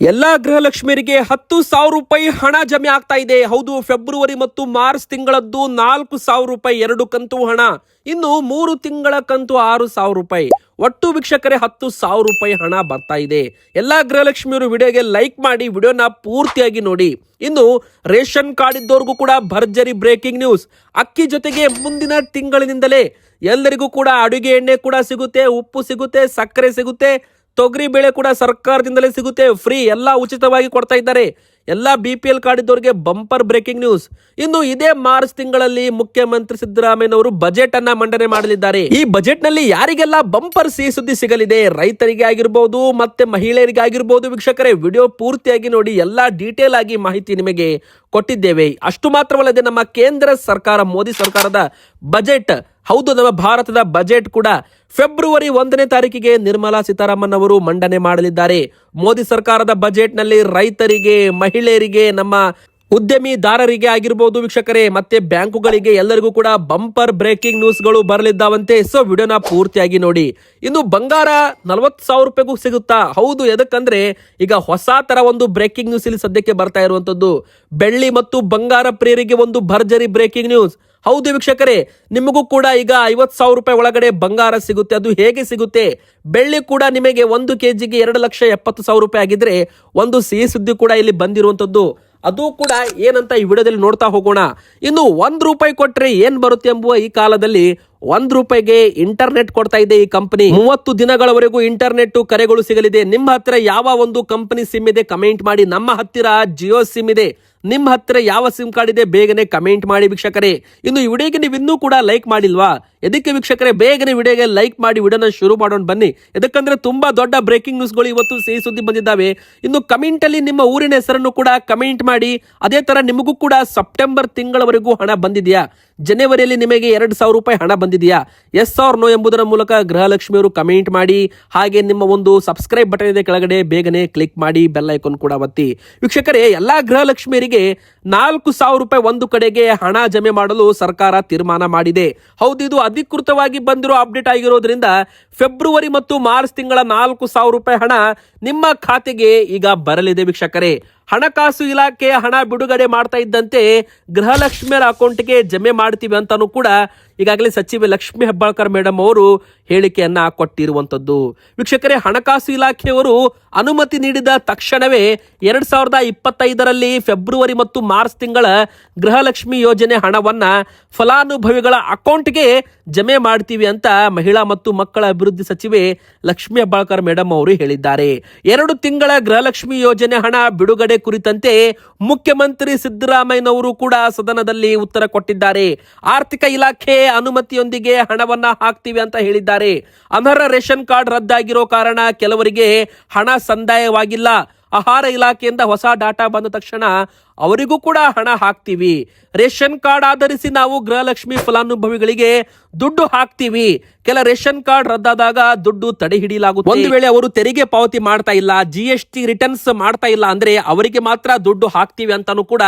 ಎಲ್ಲಾ ಗೃಹಲಕ್ಷ್ಮಿಯರಿಗೆ ಹತ್ತು ಸಾವಿರ ರೂಪಾಯಿ ಹಣ ಜಮೆ ಆಗ್ತಾ ಇದೆ. ಹೌದು, ಫೆಬ್ರವರಿ ಮತ್ತು ಮಾರ್ಚ್ ತಿಂಗಳದ್ದು ನಾಲ್ಕು ಸಾವಿರ ರೂಪಾಯಿ, ಎರಡು ಕಂತು ಹಣ, ಇನ್ನು ಮೂರು ತಿಂಗಳ ಕಂತು ಆರು ಸಾವಿರ ರೂಪಾಯಿ. ಒಟ್ಟು ವೀಕ್ಷಕರೇ ಹತ್ತು ಸಾವಿರ ರೂಪಾಯಿ ಹಣ ಬರ್ತಾ ಇದೆ. ಎಲ್ಲ ಗೃಹಲಕ್ಷ್ಮಿಯವರು ವಿಡಿಯೋಗೆ ಲೈಕ್ ಮಾಡಿ, ವಿಡಿಯೋನ ಪೂರ್ತಿಯಾಗಿ ನೋಡಿ. ಇನ್ನು ರೇಷನ್ ಕಾರ್ಡ್ ಇದ್ದವ್ರಿಗೂ ಕೂಡ ಭರ್ಜರಿ ಬ್ರೇಕಿಂಗ್ ನ್ಯೂಸ್. ಅಕ್ಕಿ ಜೊತೆಗೆ ಮುಂದಿನ ತಿಂಗಳಿನಿಂದಲೇ ಎಲ್ಲರಿಗೂ ಕೂಡ ಅಡುಗೆ ಎಣ್ಣೆ ಕೂಡ ಸಿಗುತ್ತೆ, ಉಪ್ಪು ಸಿಗುತ್ತೆ, ಸಕ್ಕರೆ ಸಿಗುತ್ತೆ. ತೊಗರಿ ಬೇಳೆ ಕೂಡ ಸರ್ಕಾರದಿಂದಲೇ ಸಿಗುತ್ತೆ, ಫ್ರೀ, ಎಲ್ಲ ಉಚಿತವಾಗಿ ಕೊಡ್ತಾ ಇದ್ದಾರೆ. ಎಲ್ಲ ಬಿ ಪಿ ಎಲ್ ಕಾರ್ಡ್ ಇದ್ದವರಿಗೆ ಬಂಪರ್ ಬ್ರೇಕಿಂಗ್ ನ್ಯೂಸ್. ಇನ್ನು ಇದೇ ಮಾರ್ಚ್ ತಿಂಗಳಲ್ಲಿ ಮುಖ್ಯಮಂತ್ರಿ ಸಿದ್ದರಾಮಯ್ಯನವರು ಬಜೆಟ್ ಅನ್ನ ಮಂಡನೆ ಮಾಡಲಿದ್ದಾರೆ. ಈ ಬಜೆಟ್ನಲ್ಲಿ ಯಾರಿಗೆಲ್ಲ ಬಂಪರ್ ಸಿಹಿ ಸುದ್ದಿ ಸಿಗಲಿದೆ, ರೈತರಿಗೆ ಆಗಿರ್ಬೋದು, ಮತ್ತೆ ಮಹಿಳೆಯರಿಗೆ ಆಗಿರ್ಬೋದು ವೀಕ್ಷಕರೇ, ವಿಡಿಯೋ ಪೂರ್ತಿಯಾಗಿ ನೋಡಿ, ಎಲ್ಲಾ ಡೀಟೇಲ್ ಆಗಿ ಮಾಹಿತಿ ನಿಮಗೆ ಕೊಟ್ಟಿದ್ದೇವೆ. ಅಷ್ಟು ಮಾತ್ರವಲ್ಲದೆ ನಮ್ಮ ಕೇಂದ್ರ ಸರ್ಕಾರ, ಮೋದಿ ಸರ್ಕಾರದ ಬಜೆಟ್ ಹೌದು, ನಮ್ಮ ಭಾರತದ ಬಜೆಟ್ ಕೂಡ ಫೆಬ್ರವರಿ ಒಂದನೇ ತಾರೀಕಿಗೆ ನಿರ್ಮಲಾ ಸೀತಾರಾಮನ್ ಅವರು ಮಂಡನೆ ಮಾಡಲಿದ್ದಾರೆ. ಮೋದಿ ಸರ್ಕಾರದ ಬಜೆಟ್ನಲ್ಲಿ ರೈತರಿಗೆ, ಮಹಿಳೆಯರಿಗೆ, ನಮ್ಮ ಉದ್ಯಮಿದಾರರಿಗೆ ಆಗಿರ್ಬೋದು ವೀಕ್ಷಕರೇ, ಮತ್ತೆ ಬ್ಯಾಂಕುಗಳಿಗೆ ಎಲ್ಲರಿಗೂ ಕೂಡ ಬಂಪರ್ ಬ್ರೇಕಿಂಗ್ ನ್ಯೂಸ್ಗಳು ಬರಲಿದ್ದಾವಂತೆ. ಸೊ ವಿಡಿಯೋನ ಪೂರ್ತಿಯಾಗಿ ನೋಡಿ. ಇನ್ನು ಬಂಗಾರ ನಲವತ್ತು ಸಾವಿರ ರೂಪಾಯಿಗೂ ಸಿಗುತ್ತಾ? ಹೌದು, ಎದಕ್ಕಂದ್ರೆ ಈಗ ಹೊಸ ತರ ಒಂದು ಬ್ರೇಕಿಂಗ್ ನ್ಯೂಸ್ ಇಲ್ಲಿ ಸದ್ಯಕ್ಕೆ ಬರ್ತಾ ಇರುವಂತದ್ದು. ಬೆಳ್ಳಿ ಮತ್ತು ಬಂಗಾರ ಪ್ರಿಯರಿಗೆ ಒಂದು ಭರ್ಜರಿ ಬ್ರೇಕಿಂಗ್ ನ್ಯೂಸ್. ಹೌದು ವೀಕ್ಷಕರೇ, ನಿಮಗೂ ಕೂಡ ಈಗ ಐವತ್ತು ಸಾವಿರ ರೂಪಾಯಿ ಒಳಗಡೆ ಬಂಗಾರ ಸಿಗುತ್ತೆ. ಅದು ಹೇಗೆ ಸಿಗುತ್ತೆ? ಬೆಳ್ಳಿ ಕೂಡ ನಿಮಗೆ ಒಂದು ಕೆಜಿಗೆ ಎರಡು ಲಕ್ಷ ಎಪ್ಪತ್ತು ಸಾವಿರ ರೂಪಾಯಿ ಆಗಿದ್ರೆ ಒಂದು ಸಿಹಿ ಸುದ್ದಿ ಕೂಡ ಇಲ್ಲಿ ಬಂದಿರುವಂತದ್ದು ಅದು ಕೂಡ ಏನಂತ ಈ ವಿಡಿಯೋದಲ್ಲಿ ನೋಡ್ತಾ ಹೋಗೋಣ. ಇನ್ನು ಒಂದು ರೂಪಾಯಿ ಕೊಟ್ಟರೆ ಏನು ಬರುತ್ತೆ ಎಂಬುವ ಈ ಕಾಲದಲ್ಲಿ ಒಂದ್ ರೂಪಾಯಿಗೆ ಇಂಟರ್ನೆಟ್ ಕೊಡ್ತಾ ಇದೆ ಈ ಕಂಪನಿ. ಮೂವತ್ತು ದಿನಗಳವರೆಗೂ ಇಂಟರ್ನೆಟ್ ಕರೆಗಳು ಸಿಗಲಿದೆ. ನಿಮ್ಮ ಹತ್ತಿರ ಯಾವ ಒಂದು ಕಂಪನಿ ಸಿಮ್ ಇದೆ, ಕಮೆಂಟ್ ಮಾಡಿ. ನಮ್ಮ ಹತ್ತಿರ ಜಿಯೋ ಸಿಮ್ ಇದೆ. ನಿಮ್ಮ ಹತ್ತಿರ ಯಾವ ಸಿಮ್ ಕಾರ್ಡ್ ಇದೆ ಬೇಗನೆ ಕಮೆಂಟ್ ಮಾಡಿ ವೀಕ್ಷಕರೇ. ಇನ್ನು ಈ ವಿಡಿಯೋಗೆ ನೀವು ಇನ್ನೂ ಕೂಡ ಲೈಕ್ ಮಾಡಿಲ್ವಾ? ಎದಕ್ಕೆ ವೀಕ್ಷಕರೇ, ಬೇಗನೆ ವಿಡಿಯೋಗೆ ಲೈಕ್ ಮಾಡಿ ವಿಡಿಯೋನ ಶುರು ಮಾಡೋಣ ಬನ್ನಿ. ಎದಕ್ಕಂದ್ರೆ ತುಂಬಾ ದೊಡ್ಡ ಬ್ರೇಕಿಂಗ್ ನ್ಯೂಸ್ಗಳು ಇವತ್ತು ಸಿಹಿ ಸುದ್ದಿ ಬಂದಿದ್ದಾವೆ. ಇನ್ನು ಕಮೆಂಟ್ ಅಲ್ಲಿ ನಿಮ್ಮ ಊರಿನ ಹೆಸರನ್ನು ಕೂಡ ಕಮೆಂಟ್ ಮಾಡಿ. ಅದೇ ತರ ನಿಮಗೂ ಕೂಡ ಸೆಪ್ಟೆಂಬರ್ ತಿಂಗಳವರೆಗೂ ಹಣ ಬಂದಿದೆಯಾ? ಜನವರಿಯಲ್ಲಿ ನಿಮಗೆ ಎರಡು ಸಾವಿರ ರೂಪಾಯಿ ಹಣ ಬಂದಿದೆಯಾ? ಎಸ್ ಆರ್ ನೋ ಎಂಬುದರ ಮೂಲಕ ಗೃಹಲಕ್ಷ್ಮಿಯವರು ಕಮೆಂಟ್ ಮಾಡಿ. ಹಾಗೆ ನಿಮ್ಮ ಒಂದು ಸಬ್ಸ್ಕ್ರೈಬ್ ಬಟನ್ ಇದೆ ಕೆಳಗಡೆ, ಬೇಗನೆ ಕ್ಲಿಕ್ ಮಾಡಿ ಬೆಲ್ ಐಕಾನ್ ಕೂಡ ಒತ್ತಿ. ವೀಕ್ಷಕರೇ, ಎಲ್ಲಾ ಗೃಹಲಕ್ಷ್ಮಿಯರಿಗೆ ನಾಲ್ಕು ಸಾವಿರ ರೂಪಾಯಿ ಒಂದು ಕಡೆಗೆ ಹಣ ಜಮೆ ಮಾಡಲು ಸರ್ಕಾರ ತೀರ್ಮಾನ ಮಾಡಿದೆ. ಹೌದು, ಇದು ಅಧಿಕೃತವಾಗಿ ಬಂದಿರೋ ಅಪ್ಡೇಟ್ ಆಗಿರೋದ್ರಿಂದ ಫೆಬ್ರವರಿ ಮತ್ತು ಮಾರ್ಚ್ ತಿಂಗಳ ನಾಲ್ಕು ಸಾವಿರ ರೂಪಾಯಿ ಹಣ ನಿಮ್ಮ ಖಾತೆಗೆ ಈಗ ಬರಲಿದೆ ವೀಕ್ಷಕರೇ. ಹಣಕಾಸು ಇಲಾಖೆ ಹಣ ಬಿಡುಗಡೆ ಮಾಡ್ತಾ ಇದ್ದಂತೆ ಗೃಹಲಕ್ಷ್ಮಿಯರ ಅಕೌಂಟ್ಗೆ ಜಮೆ ಮಾಡ್ತೀವಿ ಅಂತಾನೂ ಕೂಡ ಈಗಾಗಲೇ ಸಚಿವೆ ಲಕ್ಷ್ಮಿ ಹೆಬ್ಬಾಳ್ಕರ್ ಮೇಡಮ್ ಅವರು ಹೇಳಿಕೆಯನ್ನ ಕೊಟ್ಟಿರುವಂತದ್ದು ವೀಕ್ಷಕರೇ, ಹಣಕಾಸು ಇಲಾಖೆಯವರು ಅನುಮತಿ ನೀಡಿದ ತಕ್ಷಣವೇ ಎರಡ್ ಸಾವಿರದ ಇಪ್ಪತ್ತೈದರಲ್ಲಿ ಫೆಬ್ರವರಿ ಮತ್ತು ಮಾರ್ಚ್ ತಿಂಗಳ ಗೃಹಲಕ್ಷ್ಮಿ ಯೋಜನೆ ಹಣವನ್ನ ಫಲಾನುಭವಿಗಳ ಅಕೌಂಟ್ಗೆ ಜಮೆ ಮಾಡ್ತೀವಿ ಅಂತ ಮಹಿಳಾ ಮತ್ತು ಮಕ್ಕಳ ಅಭಿವೃದ್ಧಿ ಸಚಿವೆ ಲಕ್ಷ್ಮಿ ಹೆಬ್ಬಾಳ್ಕರ್ ಮೇಡಮ್ ಅವರು ಹೇಳಿದ್ದಾರೆ. ಎರಡು ತಿಂಗಳ ಗೃಹಲಕ್ಷ್ಮಿ ಯೋಜನೆ ಹಣ ಬಿಡುಗಡೆ ಕುರಿತಂತೆ ಮುಖ್ಯಮಂತ್ರಿ ಸಿದ್ದರಾಮಯ್ಯನವರು ಕೂಡ ಸದನದಲ್ಲಿ ಉತ್ತರ ಕೊಟ್ಟಿದ್ದಾರೆ. ಆರ್ಥಿಕ ಇಲಾಖೆ ಅನುಮತಿಯೊಂದಿಗೆ ಹಣವನ್ನ ಹಾಕ್ತೀವಿ ಅಂತ ಹೇಳಿದ್ದಾರೆ. ಅನರ್ಹ ರೇಷನ್ ಕಾರ್ಡ್ ರದ್ದಾಗಿರೋ ಕಾರಣ ಕೆಲವರಿಗೆ ಹಣ ಸಂದಾಯವಾಗಿಲ್ಲ. ಆಹಾರ ಇಲಾಖೆಯಿಂದ ಹೊಸ ಡಾಟಾ ಬಂದ ತಕ್ಷಣ ಅವರಿಗೂ ಕೂಡ ಹಣ ಹಾಕ್ತೀವಿ. ರೇಷನ್ ಕಾರ್ಡ್ ಆಧರಿಸಿ ನಾವು ಗೃಹಲಕ್ಷ್ಮಿ ಫಲಾನುಭವಿಗಳಿಗೆ ದುಡ್ಡು ಹಾಕ್ತೀವಿ. ಕೆಲ ರೇಷನ್ ಕಾರ್ಡ್ ರದ್ದಾದಾಗ ದುಡ್ಡು ತಡೆ ಹಿಡಿಯಲಾಗುತ್ತೆ. ಒಂದು ವೇಳೆ ಅವರು ತೆರಿಗೆ ಪಾವತಿ ಮಾಡ್ತಾ ಇಲ್ಲ ಜಿ ಎಸ್ ಟಿ ರಿಟರ್ನ್ಸ್ ಮಾಡ್ತಾ ಇಲ್ಲ ಅಂದ್ರೆ ಅವರಿಗೆ ಮಾತ್ರ ದುಡ್ಡು ಹಾಕ್ತೀವಿ ಅಂತಾನು ಕೂಡ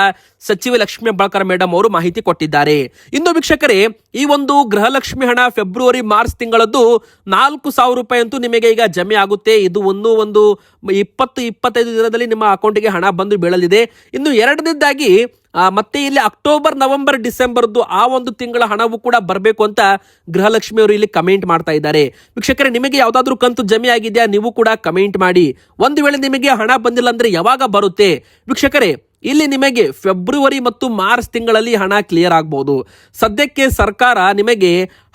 ಸಚಿವೆ ಲಕ್ಷ್ಮಿ ಹೆಬ್ಬಾಳ್ಕರ್ ಮೇಡಮ್ ಅವರು ಮಾಹಿತಿ ಕೊಟ್ಟಿದ್ದಾರೆ. ಇನ್ನು ವೀಕ್ಷಕರೇ, ಈ ಒಂದು ಗೃಹಲಕ್ಷ್ಮಿ ಹಣ ಫೆಬ್ರವರಿ ಮಾರ್ಚ್ ತಿಂಗಳದ್ದು ನಾಲ್ಕು ಸಾವಿರ ರೂಪಾಯಿ ಅಂತೂ ನಿಮಗೆ ಈಗ ಜಮೆ ಆಗುತ್ತೆ. ಇದು ಒಂದು ಒಂದು ಇಪ್ಪತ್ತು, ಇಪ್ಪತ್ತೈದು ದಿನದಲ್ಲಿ ನಿಮ್ಮ ಅಕೌಂಟ್ಗೆ ಹಣ ಬಂದು ಬೀಳಲಿದೆ. ಇನ್ನು ಎರಡನೇದಾಗಿ ಮತ್ತೆ ಇಲ್ಲಿ ಅಕ್ಟೋಬರ್, ನವೆಂಬರ್, ಡಿಸೆಂಬರ್ದು ಆ ಒಂದು ತಿಂಗಳ ಹಣವು ಕೂಡ ಬರಬೇಕು ಅಂತ ಗೃಹಲಕ್ಷ್ಮಿ ಅವರು ಇಲ್ಲಿ ಕಮೆಂಟ್ ಮಾಡ್ತಾ ಇದ್ದಾರೆ. ವೀಕ್ಷಕರೇ, ನಿಮಗೆ ಯಾವುದಾದ್ರೂ ಕಂತು ಜಮೆ ಆಗಿದೆಯಾ? ನೀವು ಕೂಡ ಕಮೆಂಟ್ ಮಾಡಿ. ಒಂದು ವೇಳೆ ನಿಮಗೆ ಹಣ ಬಂದಿಲ್ಲ ಅಂದ್ರೆ ಯಾವಾಗ ಬರುತ್ತೆ? ವೀಕ್ಷಕರೇ, ಇಲ್ಲಿ ನಿಮಗೆ ಫೆಬ್ರವರಿ ಮತ್ತು ಮಾರ್ಚ್ ತಿಂಗಳಲ್ಲಿ ಹಣ ಕ್ಲಿಯರ್ ಆಗ್ಬೋದು. ಸದ್ಯಕ್ಕೆ ಸರ್ಕಾರ ನಿಮಗೆ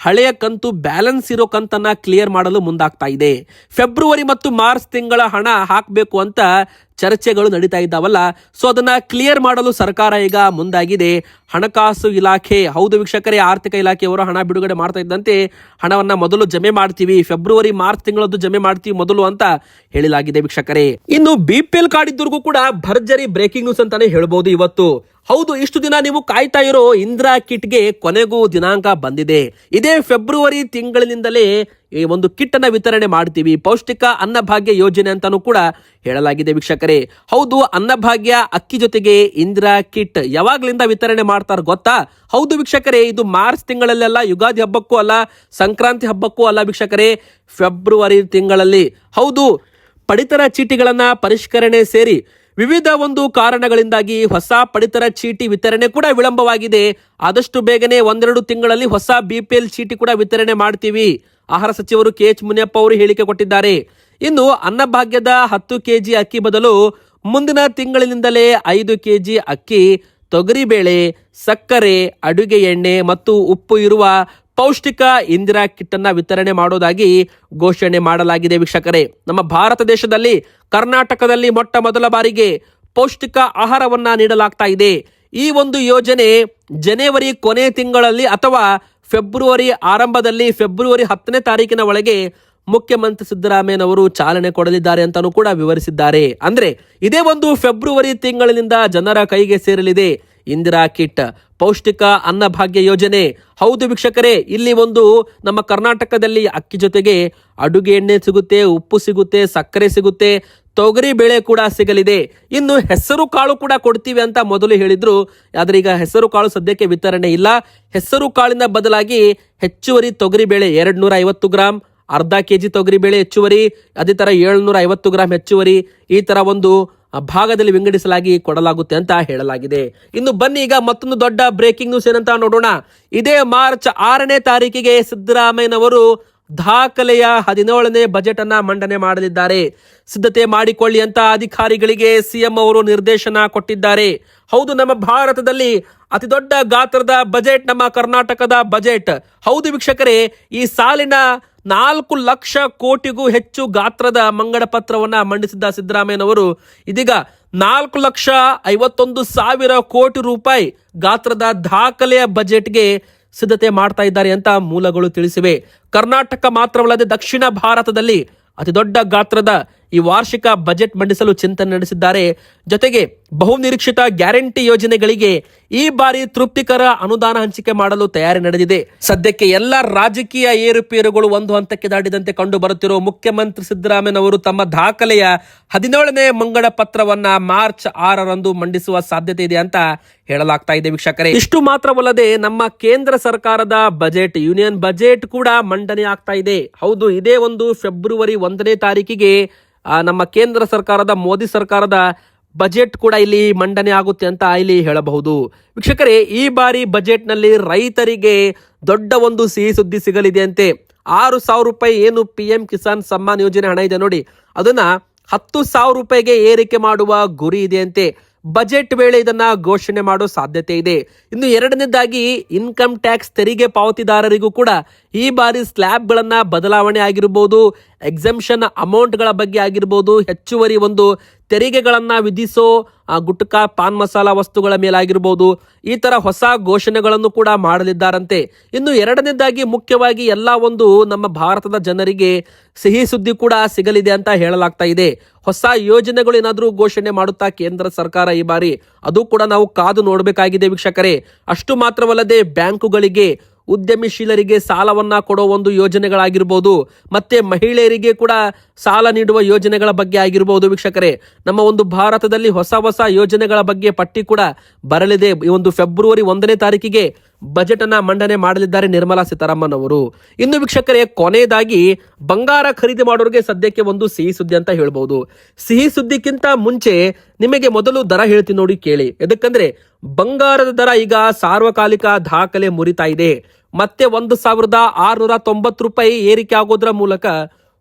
ಹಳೆಯ ಕಂತು, ಬ್ಯಾಲೆನ್ಸ್ ಇರೋ ಕಂತನ್ನ ಕ್ಲಿಯರ್ ಮಾಡಲು ಮುಂದಾಗ್ತಾ ಇದೆ. ಫೆಬ್ರವರಿ ಮತ್ತು ಮಾರ್ಚ್ ತಿಂಗಳ ಹಣ ಹಾಕಬೇಕು ಅಂತ ಚರ್ಚೆಗಳು ನಡೀತಾ ಇದ್ದಾವಲ್ಲ ಸೊ ಅದನ್ನ ಕ್ಲಿಯರ್ ಮಾಡಲು ಸರ್ಕಾರ ಈಗ ಮುಂದಾಗಿದೆ. ಹಣಕಾಸು ಇಲಾಖೆ, ಹೌದು ವೀಕ್ಷಕರೇ, ಆರ್ಥಿಕ ಇಲಾಖೆಯವರು ಹಣ ಬಿಡುಗಡೆ ಮಾಡ್ತಾ ಇದ್ದಂತೆ ಹಣವನ್ನ ಮೊದಲು ಜಮೆ ಮಾಡ್ತೀವಿ ಫೆಬ್ರವರಿ ಮಾರ್ಚ್ ತಿಂಗಳದ್ದು ಜಮೆ ಮಾಡ್ತೀವಿ ಮೊದಲು ಅಂತ ಹೇಳಲಾಗಿದೆ ವೀಕ್ಷಕರೇ. ಇನ್ನು ಬಿ ಪಿ ಎಲ್ ಕಾರ್ಡ್ ಇದ್ದರಿಗೂ ಕೂಡ ಭರ್ಜರಿ ಬ್ರೇಕಿಂಗ್ ನ್ಯೂಸ್ ಅಂತಾನೆ ಹೇಳ್ಬೋದು ಇವತ್ತು. ಹೌದು, ಇಷ್ಟು ದಿನ ನೀವು ಕಾಯ್ತಾ ಇರೋ ಇಂದಿರಾ ಕಿಟ್ಗೆ ಕೊನೆಗೂ ದಿನಾಂಕ ಬಂದಿದೆ. ಇದೇ ಫೆಬ್ರವರಿ ತಿಂಗಳಿನಿಂದಲೇ ಈ ಒಂದು ಕಿಟ್ ಅನ್ನ ವಿತರಣೆ ಮಾಡ್ತೀವಿ. ಪೌಷ್ಟಿಕ ಅನ್ನಭಾಗ್ಯ ಯೋಜನೆ ಅಂತಾನೂ ಕೂಡ ಹೇಳಲಾಗಿದೆ ವೀಕ್ಷಕರೇ. ಹೌದು, ಅನ್ನಭಾಗ್ಯ ಅಕ್ಕಿ ಜೊತೆಗೆ ಇಂದಿರಾ ಕಿಟ್ ಯಾವಾಗ್ಲಿಂದ ವಿತರಣೆ ಮಾಡ್ತಾರ ಗೊತ್ತಾ? ಹೌದು ವೀಕ್ಷಕರೇ, ಇದು ಮಾರ್ಚ್ ತಿಂಗಳಲ್ಲೆಲ್ಲ ಯುಗಾದಿ ಹಬ್ಬಕ್ಕೂ ಅಲ್ಲ, ಸಂಕ್ರಾಂತಿ ಹಬ್ಬಕ್ಕೂ ಅಲ್ಲ ವೀಕ್ಷಕರೇ, ಫೆಬ್ರವರಿ ತಿಂಗಳಲ್ಲಿ. ಹೌದು, ಪಡಿತರ ಚೀಟಿಗಳನ್ನ ಪರಿಷ್ಕರಣೆ ಸೇರಿ ವಿವಿಧ ಒಂದು ಕಾರಣಗಳಿಂದಾಗಿ ಹೊಸ ಪಡಿತರ ಚೀಟಿ ವಿತರಣೆ ಕೂಡ ವಿಳಂಬವಾಗಿದೆ. ಆದಷ್ಟು ಬೇಗನೆ ಒಂದೆರಡು ತಿಂಗಳಲ್ಲಿ ಹೊಸ ಬಿಪಿಎಲ್ ಚೀಟಿ ಕೂಡ ವಿತರಣೆ ಮಾಡ್ತೀವಿ. ಆಹಾರ ಸಚಿವರು ಕೆ ಎಚ್ ಮುನಿಯಪ್ಪ ಅವರು ಹೇಳಿಕೆ ಕೊಟ್ಟಿದ್ದಾರೆ. ಇನ್ನು ಅನ್ನಭಾಗ್ಯದ ಹತ್ತು ಕೆಜಿ ಅಕ್ಕಿ ಬದಲು ಮುಂದಿನ ತಿಂಗಳಿನಿಂದಲೇ ಐದು ಕೆಜಿ ಅಕ್ಕಿ, ತೊಗರಿಬೇಳೆ, ಸಕ್ಕರೆ, ಅಡುಗೆ ಎಣ್ಣೆ ಮತ್ತು ಉಪ್ಪು ಇರುವ ಪೌಷ್ಟಿಕ ಇಂದಿರಾ ಕಿಟ್ ಅನ್ನ ವಿತರಣೆ ಮಾಡೋದಾಗಿ ಘೋಷಣೆ ಮಾಡಲಾಗಿದೆ ವೀಕ್ಷಕರೇ. ನಮ್ಮ ಭಾರತ ದೇಶದಲ್ಲಿ ಕರ್ನಾಟಕದಲ್ಲಿ ಮೊಟ್ಟ ಮೊದಲ ಬಾರಿಗೆ ಪೌಷ್ಟಿಕ ಆಹಾರವನ್ನ ನೀಡಲಾಗ್ತಾ ಇದೆ. ಈ ಒಂದು ಯೋಜನೆ ಜನವರಿ ಕೊನೆ ತಿಂಗಳಲ್ಲಿ ಅಥವಾ ಫೆಬ್ರವರಿ ಆರಂಭದಲ್ಲಿ ಫೆಬ್ರವರಿ ಹತ್ತನೇ ತಾರೀಕಿನ ಒಳಗೆ ಮುಖ್ಯಮಂತ್ರಿ ಸಿದ್ದರಾಮಯ್ಯನವರು ಚಾಲನೆ ಕೊಡಲಿದ್ದಾರೆ ಅಂತಾನೂ ಕೂಡ ವಿವರಿಸಿದ್ದಾರೆ. ಅಂದ್ರೆ ಇದೇ ಒಂದು ಫೆಬ್ರವರಿ ತಿಂಗಳಿನಿಂದ ಜನರ ಕೈಗೆ ಸೇರಲಿದೆ ಇಂದಿರಾ ಕಿಟ್. ಪೌಷ್ಟಿಕ ಅನ್ನಭಾಗ್ಯ ಯೋಜನೆ. ಹೌದು ವೀಕ್ಷಕರೇ, ಇಲ್ಲಿ ಒಂದು ನಮ್ಮ ಕರ್ನಾಟಕದಲ್ಲಿ ಅಕ್ಕಿ ಜೊತೆಗೆ ಅಡುಗೆ ಎಣ್ಣೆ ಸಿಗುತ್ತೆ, ಉಪ್ಪು ಸಿಗುತ್ತೆ, ಸಕ್ಕರೆ ಸಿಗುತ್ತೆ, ತೊಗರಿ ಬೇಳೆ ಕೂಡ ಸಿಗಲಿದೆ. ಇನ್ನು ಹೆಸರು ಕಾಳು ಕೂಡ ಕೊಡ್ತೀವಿ ಅಂತ ಮೊದಲು ಹೇಳಿದ್ರು, ಆದರೆ ಈಗ ಹೆಸರು ಕಾಳು ಸದ್ಯಕ್ಕೆ ವಿತರಣೆ ಇಲ್ಲ. ಹೆಸರು ಕಾಳಿನ ಬದಲಾಗಿ ಹೆಚ್ಚುವರಿ ತೊಗರಿ ಬೇಳೆ ಎರಡ್ ನೂರ ಐವತ್ತು ಗ್ರಾಮ್ ಅರ್ಧ ಕೆಜಿ ತೊಗರಿ ಬೇಳೆ ಹೆಚ್ಚುವರಿ, ಅದೇ ಥರ ಏಳ್ನೂರ ಐವತ್ತು ಗ್ರಾಂ ಹೆಚ್ಚುವರಿ. ಈ ತರ ಒಂದು ಭಾಗದಲ್ಲಿ ವಿಂಗಡಿಸಲಾಗಿ ಕೊಡಲಾಗುತ್ತೆ ಅಂತ ಹೇಳಲಾಗಿದೆ. ಇನ್ನು ಬನ್ನಿ ಈಗ ಮತ್ತೊಂದು ದೊಡ್ಡ ಬ್ರೇಕಿಂಗ್ ನ್ಯೂಸ್ ಏನಂತ ನೋಡೋಣ. ಇದೇ ಮಾರ್ಚ್ ಆರನೇ ತಾರೀಕಿಗೆ ಸಿದ್ದರಾಮಯ್ಯನವರು ದಾಖಲೆಯ ಹದಿನೇಳನೇ ಬಜೆಟ್ ಅನ್ನ ಮಂಡನೆ ಮಾಡಲಿದ್ದಾರೆ. ಸಿದ್ಧತೆ ಮಾಡಿಕೊಳ್ಳಿ ಅಂತ ಅಧಿಕಾರಿಗಳಿಗೆ ಸಿಎಂ ಅವರು ನಿರ್ದೇಶನ ಕೊಟ್ಟಿದ್ದಾರೆ. ಹೌದು, ನಮ್ಮ ಭಾರತದಲ್ಲಿ ಅತಿ ದೊಡ್ಡ ಗಾತ್ರದ ಬಜೆಟ್ ನಮ್ಮ ಕರ್ನಾಟಕದ ಬಜೆಟ್ ಹೌದು, ವೀಕ್ಷಕರೇ, ಈ ಸಾಲಿನ ನಾಲ್ಕು ಲಕ್ಷ ಕೋಟಿಗೂ ಹೆಚ್ಚು ಗಾತ್ರದ ಮಂಗಡ ಪತ್ರವನ್ನು ಮಂಡಿಸಿದ್ದ ಸಿದ್ದರಾಮಯ್ಯನವರು, ಇದೀಗ ನಾಲ್ಕು ಲಕ್ಷ ಐವತ್ತೊಂದು ಸಾವಿರ ಕೋಟಿ ರೂಪಾಯಿ ಗಾತ್ರದ ದಾಖಲೆಯ ಬಜೆಟ್ಗೆ ಸಿದ್ಧತೆ ಮಾಡ್ತಾ ಇದ್ದಾರೆ ಅಂತ ಮೂಲಗಳು ತಿಳಿಸಿವೆ. ಕರ್ನಾಟಕ ಮಾತ್ರವಲ್ಲದೆ ದಕ್ಷಿಣ ಭಾರತದಲ್ಲಿ ಅತಿ ದೊಡ್ಡ ಗಾತ್ರದ ಈ ವಾರ್ಷಿಕ ಬಜೆಟ್ ಮಂಡಿಸಲು ಚಿಂತನೆ ನಡೆಸಿದ್ದಾರೆ. ಜೊತೆಗೆ ಬಹುನಿರೀಕ್ಷಿತ ಗ್ಯಾರಂಟಿ ಯೋಜನೆಗಳಿಗೆ ಈ ಬಾರಿ ತೃಪ್ತಿಕರ ಅನುದಾನ ಹಂಚಿಕೆ ಮಾಡಲು ತಯಾರಿ ನಡೆದಿದೆ. ಸದ್ಯಕ್ಕೆ ಎಲ್ಲ ರಾಜಕೀಯ ಏರುಪೇರುಗಳು ಒಂದು ಹಂತಕ್ಕೆ ದಾಟಿದಂತೆ ಕಂಡು ಬರುತ್ತಿರುವ ಮುಖ್ಯಮಂತ್ರಿ ಸಿದ್ದರಾಮಯ್ಯನವರು ತಮ್ಮ ದಾಖಲೆಯ ಹದಿನೇಳನೇ ಮಂಗಳ ಪತ್ರವನ್ನ ಮಾರ್ಚ್ ಆರರಂದು ಮಂಡಿಸುವ ಸಾಧ್ಯತೆ ಇದೆ ಅಂತ ಹೇಳಲಾಗ್ತಾ ಇದೆ ವೀಕ್ಷಕರೇ. ಇಷ್ಟು ಮಾತ್ರವಲ್ಲದೆ ನಮ್ಮ ಕೇಂದ್ರ ಸರ್ಕಾರದ ಬಜೆಟ್, ಯೂನಿಯನ್ ಬಜೆಟ್ ಕೂಡ ಮಂಡನೆ ಆಗ್ತಾ ಇದೆ. ಹೌದು, ಇದೇ ಒಂದು ಫೆಬ್ರವರಿ ಒಂದನೇ ತಾರೀಕಿಗೆ ನಮ್ಮ ಕೇಂದ್ರ ಸರ್ಕಾರದ, ಮೋದಿ ಸರ್ಕಾರದ ಬಜೆಟ್ ಕೂಡ ಇಲ್ಲಿ ಮಂಡನೆ ಆಗುತ್ತೆ ಅಂತ ಇಲ್ಲಿ ಹೇಳಬಹುದು. ವೀಕ್ಷಕರೇ, ಈ ಬಾರಿ ಬಜೆಟ್ನಲ್ಲಿ ರೈತರಿಗೆ ದೊಡ್ಡ ಒಂದು ಸಿಹಿ ಸುದ್ದಿ ಸಿಗಲಿದೆ ಅಂತೆ. ಆರು ಸಾವಿರ ರೂಪಾಯಿ ಏನು ಪಿ ಎಂ ಕಿಸಾನ್ ಸಮ್ಮಾನ್ ಯೋಜನೆ ಹಣ ಇದೆ ನೋಡಿ. ಅದನ್ನ ಹತ್ತು ಸಾವಿರ ರೂಪಾಯಿಗೆ ಏರಿಕೆ ಮಾಡುವ ಗುರಿ ಇದೆ ಅಂತೆ. ಬಜೆಟ್ ವೇಳೆ ಇದನ್ನ ಘೋಷಣೆ ಮಾಡೋ ಸಾಧ್ಯತೆ ಇದೆ. ಇನ್ನು ಎರಡನೇದಾಗಿ, ಇನ್ಕಮ್ ಟ್ಯಾಕ್ಸ್ ತೆರಿಗೆ ಪಾವತಿದಾರರಿಗೂ ಕೂಡ ಈ ಬಾರಿ ಸ್ಲ್ಯಾಬ್ಗಳನ್ನ ಬದಲಾವಣೆ ಆಗಿರ್ಬೋದು, ಎಕ್ಸೆಂಪ್ಷನ್ ಅಮೌಂಟ್ಗಳ ಬಗ್ಗೆ ಆಗಿರ್ಬೋದು, ಹೆಚ್ಚುವರಿ ಒಂದು ತೆರಿಗೆಗಳನ್ನ ವಿಧಿಸೋ ಗುಟ್ಕಾ ಪಾನ್ ಮಸಾಲ ವಸ್ತುಗಳ ಮೇಲಾಗಿರ್ಬೋದು, ಈ ಥರ ಹೊಸ ಘೋಷಣೆಗಳನ್ನು ಕೂಡ ಮಾಡಲಿದ್ದಾರಂತೆ. ಇನ್ನು ಎರಡನೇದಾಗಿ ಮುಖ್ಯವಾಗಿ ಎಲ್ಲ ಒಂದು ನಮ್ಮ ಭಾರತದ ಜನರಿಗೆ ಸಿಹಿ ಸುದ್ದಿ ಕೂಡ ಸಿಗಲಿದೆ ಅಂತ ಹೇಳಲಾಗ್ತಾ ಇದೆ. ಹೊಸ ಯೋಜನೆಗಳು ಏನಾದರೂ ಘೋಷಣೆ ಮಾಡುತ್ತಾ ಕೇಂದ್ರ ಸರ್ಕಾರ ಈ ಬಾರಿ? ಅದು ಕೂಡ ನಾವು ಕಾದು ನೋಡಬೇಕಾಗಿದೆ ವೀಕ್ಷಕರೇ. ಅಷ್ಟು ಮಾತ್ರವಲ್ಲದೆ ಬ್ಯಾಂಕುಗಳಿಗೆ ಉದ್ಯಮಿಶೀಲರಿಗೆ ಸಾಲವನ್ನ ಕೊಡೋ ಒಂದು ಯೋಜನೆಗಳಾಗಿರ್ಬೋದು, ಮತ್ತೆ ಮಹಿಳೆಯರಿಗೆ ಕೂಡ ಸಾಲ ನೀಡುವ ಯೋಜನೆಗಳ ಬಗ್ಗೆ ಆಗಿರ್ಬೋದು ವೀಕ್ಷಕರೇ. ನಮ್ಮ ಒಂದು ಭಾರತದಲ್ಲಿ ಹೊಸ ಹೊಸ ಯೋಜನೆಗಳ ಬಗ್ಗೆ ಪಟ್ಟಿ ಕೂಡ ಬರಲಿದೆ. ಈ ಒಂದು ಫೆಬ್ರವರಿ ಒಂದನೇ ತಾರೀಕಿಗೆ ಬಜೆಟ್ ಅನ್ನ ಮಂಡನೆ ಮಾಡಲಿದ್ದಾರೆ ನಿರ್ಮಲಾ ಸೀತಾರಾಮನ್ ಅವರು ಇನ್ನು ವೀಕ್ಷಕರೇ, ಕೊನೆಯದಾಗಿ ಬಂಗಾರ ಖರೀದಿ ಮಾಡೋರಿಗೆ ಸದ್ಯಕ್ಕೆ ಒಂದು ಸಿಹಿ ಸುದ್ದಿ ಅಂತ ಹೇಳ್ಬಹುದು ಸಿಹಿ ಸುದ್ದಿಗಿಂತ ಮುಂಚೆ ನಿಮಗೆ ಮೊದಲು ದರ ಹೇಳ್ತೀನಿ ನೋಡಿ ಕೇಳಿ. ಎದಕ್ಕಂದ್ರೆ, ಬಂಗಾರದ ದರ ಈಗ ಸಾರ್ವಕಾಲಿಕ ದಾಖಲೆ ಮುರಿತಾ ಇದೆ. ಮತ್ತೆ ಒಂದು ಸಾವಿರದ ಆರುನೂರ ತೊಂಬತ್ತು ರೂಪಾಯಿ ಏರಿಕೆ ಆಗೋದ್ರ ಮೂಲಕ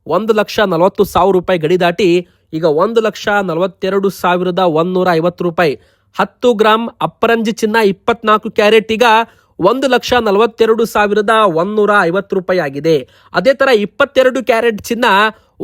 ಒಂದು ಲಕ್ಷ ನಲವತ್ತು ಸಾವಿರ ರೂಪಾಯಿ ಗಡಿ ದಾಟಿ ಈಗ ಒಂದು ಲಕ್ಷ ನಲವತ್ತೆರಡು ಸಾವಿರದ ಒಂದೂರ ಐವತ್ತು ರೂಪಾಯಿ. ಹತ್ತು ಗ್ರಾಮ್ ಅಪ್ಪರಂಜಿ ಚಿನ್ನ ಇಪ್ಪತ್ನಾಲ್ಕು ಕ್ಯಾರೆಟ್ ಈಗ ಒಂದು ಲಕ್ಷ ನಲವತ್ತೆರಡು ಸಾವಿರದ ಒಂದೂರ ಐವತ್ತು ರೂಪಾಯಿ ಆಗಿದೆ. ಅದೇ ತರ ಇಪ್ಪತ್ತೆರಡು ಕ್ಯಾರೆಟ್ ಚಿನ್ನ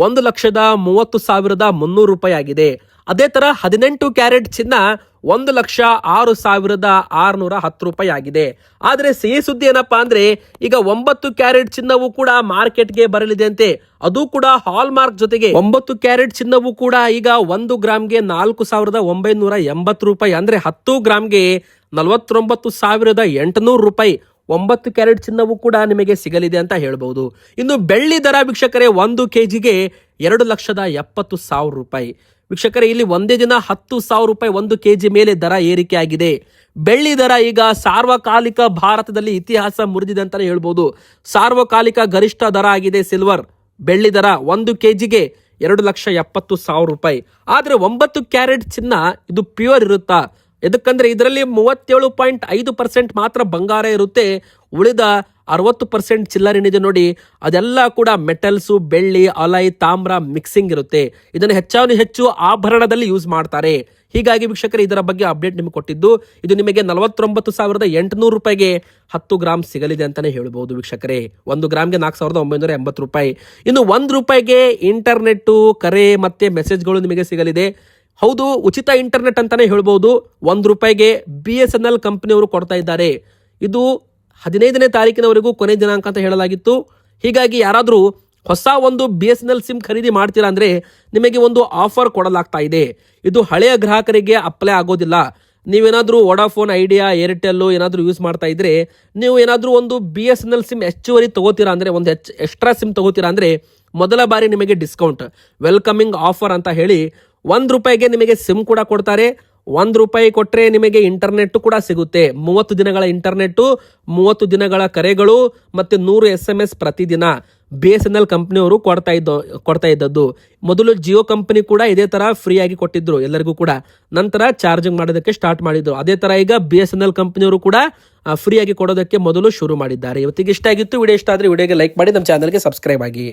ಒಂದು ಲಕ್ಷದ ಮೂವತ್ತು ಸಾವಿರದ ಮುನ್ನೂರು ರೂಪಾಯಿ ಆಗಿದೆ. ಅದೇ ತರ ಹದಿನೆಂಟು ಕ್ಯಾರೆಟ್ ಚಿನ್ನ ಒಂದು ಲಕ್ಷ ಆರು ಸಾವಿರದ ಆರುನೂರ ಹತ್ತು ರೂಪಾಯಿ ಆಗಿದೆ ಆದರೆ ಸಿಹಿ ಸುದ್ದಿ ಏನಪ್ಪಾ ಅಂದ್ರೆ, ಈಗ ಒಂಬತ್ತು ಕ್ಯಾರೆಟ್ ಚಿನ್ನವು ಕೂಡ ಮಾರ್ಕೆಟ್ಗೆ ಬರಲಿದೆ ಅಂತೆ. ಅದು ಕೂಡ ಹಾಲ್ ಮಾರ್ಕ್ ಜೊತೆಗೆ. ಒಂಬತ್ತು ಕ್ಯಾರೆಟ್ ಚಿನ್ನವು ಕೂಡ ಈಗ ಒಂದು ಗ್ರಾಮ್ಗೆ ನಾಲ್ಕು ಸಾವಿರದ ಒಂಬೈನೂರ ಎಂಬತ್ತು ರೂಪಾಯಿ, ಅಂದ್ರೆ ಹತ್ತು ಗ್ರಾಮ್ಗೆ ನಲವತ್ತೊಂಬತ್ತು ಸಾವಿರದ ಎಂಟುನೂರು ರೂಪಾಯಿ. ಒಂಬತ್ತು ಕ್ಯಾರೆಟ್ ಚಿನ್ನವೂ ಕೂಡ ನಿಮಗೆ ಸಿಗಲಿದೆ ಅಂತ ಹೇಳಬಹುದು ಇನ್ನು ಬೆಳ್ಳಿ ದರ ವೀಕ್ಷಕರೇ, ಒಂದು ಕೆಜಿಗೆ ಎರಡು ಲಕ್ಷದ ಎಪ್ಪತ್ತು ಸಾವಿರ ರೂಪಾಯಿ. ವೀಕ್ಷಕರೇ, ಇಲ್ಲಿ ಒಂದೇ ದಿನ ಹತ್ತು ಸಾವಿರ ರೂಪಾಯಿ ಒಂದು ಕೆಜಿ ಮೇಲೆ ದರ ಏರಿಕೆ ಆಗಿದೆ. ಬೆಳ್ಳಿ ದರ ಈಗ ಸಾರ್ವಕಾಲಿಕ ಭಾರತದಲ್ಲಿ ಇತಿಹಾಸ ಮುರಿದಿದೆ ಅಂತಲೇ ಹೇಳ್ಬೋದು. ಸಾರ್ವಕಾಲಿಕ ಗರಿಷ್ಠ ದರ ಆಗಿದೆ ಸಿಲ್ವರ್. ಬೆಳ್ಳಿ ದರ ಒಂದು ಕೆಜಿಗೆ ಎರಡು ಲಕ್ಷ ಎಪ್ಪತ್ತು ಸಾವಿರ ರೂಪಾಯಿ. ಆದರೆ ಒಂಬತ್ತು ಕ್ಯಾರೆಟ್ ಚಿನ್ನ, ಇದು ಪ್ಯೂರ್ ಇರುತ್ತಾ? ಎದಕ್ಕಂದ್ರೆ ಇದರಲ್ಲಿ ಮೂವತ್ತೇಳು ಪಾಯಿಂಟ್ ಐದು ಪರ್ಸೆಂಟ್ ಮಾತ್ರ ಬಂಗಾರ ಇರುತ್ತೆ. ಉಳಿದ ಅರವತ್ತು ಪರ್ಸೆಂಟ್ ಚಿಲ್ಲರೇನಿದೆ ನೋಡಿ. ಅದೆಲ್ಲ ಕೂಡ ಮೆಟಲ್ಸು, ಬೆಳ್ಳಿ, ಅಲಾಯ್, ತಾಮ್ರ, ಮಿಕ್ಸಿಂಗ್ ಇರುತ್ತೆ. ಇದನ್ನು ಹೆಚ್ಚಾನು ಹೆಚ್ಚು ಆಭರಣದಲ್ಲಿ ಯೂಸ್ ಮಾಡ್ತಾರೆ. ಹೀಗಾಗಿ ವೀಕ್ಷಕರು, ಇದರ ಬಗ್ಗೆ ಅಪ್ಡೇಟ್ ನಿಮಗೆ ಕೊಟ್ಟಿದ್ದು, ಇದು ನಿಮಗೆ ನಲವತ್ತೊಂಬತ್ತು ಸಾವಿರದ ಎಂಟುನೂರು ರೂಪಾಯಿಗೆ ಹತ್ತು ಗ್ರಾಮ್ ಸಿಗಲಿದೆ ಅಂತಾನೆ ಹೇಳ್ಬೋದು ವೀಕ್ಷಕರೇ. ಒಂದು ಗ್ರಾಮ್ಗೆ ನಾಲ್ಕು ಸಾವಿರದ ಒಂಬೈನೂರ ಎಂಬತ್ತು ರೂಪಾಯಿ. ಇನ್ನು ಒಂದು ರೂಪಾಯಿಗೆ ಇಂಟರ್ನೆಟ್ಟು ಕರೆ ಮತ್ತೆ ಮೆಸೇಜ್ಗಳು ನಿಮಗೆ ಸಿಗಲಿದೆ. ಹೌದು, ಉಚಿತ ಇಂಟರ್ನೆಟ್ ಅಂತಾನೆ ಹೇಳ್ಬೋದು. ಒಂದು ರೂಪಾಯಿಗೆ ಬಿ ಎಸ್ ಎನ್ ಎಲ್ ಕಂಪನಿಯವರು ಕೊಡ್ತಾ ಇದ್ದಾರೆ. ಇದು ಹದಿನೈದನೇ ತಾರೀಕಿನವರೆಗೂ ಕೊನೆ ದಿನಾಂಕ ಅಂತ ಹೇಳಲಾಗಿತ್ತು. ಹೀಗಾಗಿ ಯಾರಾದರೂ ಹೊಸ ಒಂದು B S N L SIM ಖರೀದಿ ಮಾಡ್ತೀರಾ ಅಂದರೆ ನಿಮಗೆ ಒಂದು ಆಫರ್ ಕೊಡಲಾಗ್ತಾ ಇದೆ. ಇದು ಹಳೆಯ ಗ್ರಾಹಕರಿಗೆ ಅಪ್ಲೈ ಆಗೋದಿಲ್ಲ. ನೀವೇನಾದರೂ ವೋಡಾಫೋನ್ ಐಡಿಯಾ ಏರ್ಟೆಲ್ಲು ಏನಾದರೂ ಯೂಸ್ ಮಾಡ್ತಾ ಇದ್ರೆ ನೀವು ಏನಾದರೂ ಒಂದು B S N L SIM ಹೆಚ್ಚುವರಿ ತಗೋತೀರಾ ಅಂದರೆ, ಒಂದು ಹೆಚ್ಚು ಎಕ್ಸ್ಟ್ರಾ ಸಿಮ್ ತಗೋತೀರಾ ಅಂದರೆ ಮೊದಲ ಬಾರಿ ನಿಮಗೆ ಡಿಸ್ಕೌಂಟ್ ವೆಲ್ಕಮಿಂಗ್ ಆಫರ್ ಅಂತ ಹೇಳಿ ಒಂದು ರೂಪಾಯಿಗೆ ನಿಮಗೆ ಸಿಮ್ ಕೂಡ ಕೊಡ್ತಾರೆ, ಒಂದು ರೂಪಾಯಿ ಕೊಟ್ಟರೆ ನಿಮಗೆ ಇಂಟರ್ನೆಟ್ ಕೂಡ ಸಿಗುತ್ತೆ. ಮೂವತ್ತು ದಿನಗಳ ಇಂಟರ್ನೆಟ್ಟು ಮೂವತ್ತು ದಿನಗಳ ಕರೆಗಳು ಮತ್ತು ನೂರು ಎಸ್ ಎಂ ಎಸ್ ಪ್ರತಿದಿನ. ಬಿ ಎಸ್ ಎನ್ ಎಲ್ ಕಂಪ್ನಿಯವರು ಕೊಡ್ತಾ ಇದ್ದ, ಕೊಡ್ತಾ ಇದ್ದದ್ದು. ಮೊದಲು ಜಿಯೋ ಕಂಪನಿ ಕೂಡ ಇದೇ ಥರ ಫ್ರೀ ಆಗಿ ಕೊಟ್ಟಿದ್ರು ಎಲ್ಲರಿಗೂ ಕೂಡ. ನಂತರ ಚಾರ್ಜಿಂಗ್ ಮಾಡೋದಕ್ಕೆ ಸ್ಟಾರ್ಟ್ ಮಾಡಿದ್ರು. ಅದೇ ಥರ ಈಗ ಬಿ ಎಸ್ ಎನ್ ಎಲ್ ಕಂಪ್ನಿಯವರು ಕೂಡ ಫ್ರೀಯಾಗಿ ಕೊಡೋದಕ್ಕೆ ಮೊದಲು ಶುರು ಮಾಡಿದ್ದಾರೆ. ಇವತ್ತಿಗೆ ಇಷ್ಟ ಆಗಿತ್ತು, ವಿಡಿಯೋ ಇಷ್ಟ ಆದರೆ ವಿಡಿಯೋಗೆ ಲೈಕ್ ಮಾಡಿ, ನಮ್ಮ ಚಾನಲ್ಗೆ ಸಬ್ಸ್ಕ್ರೈಬ್ ಆಗಿ.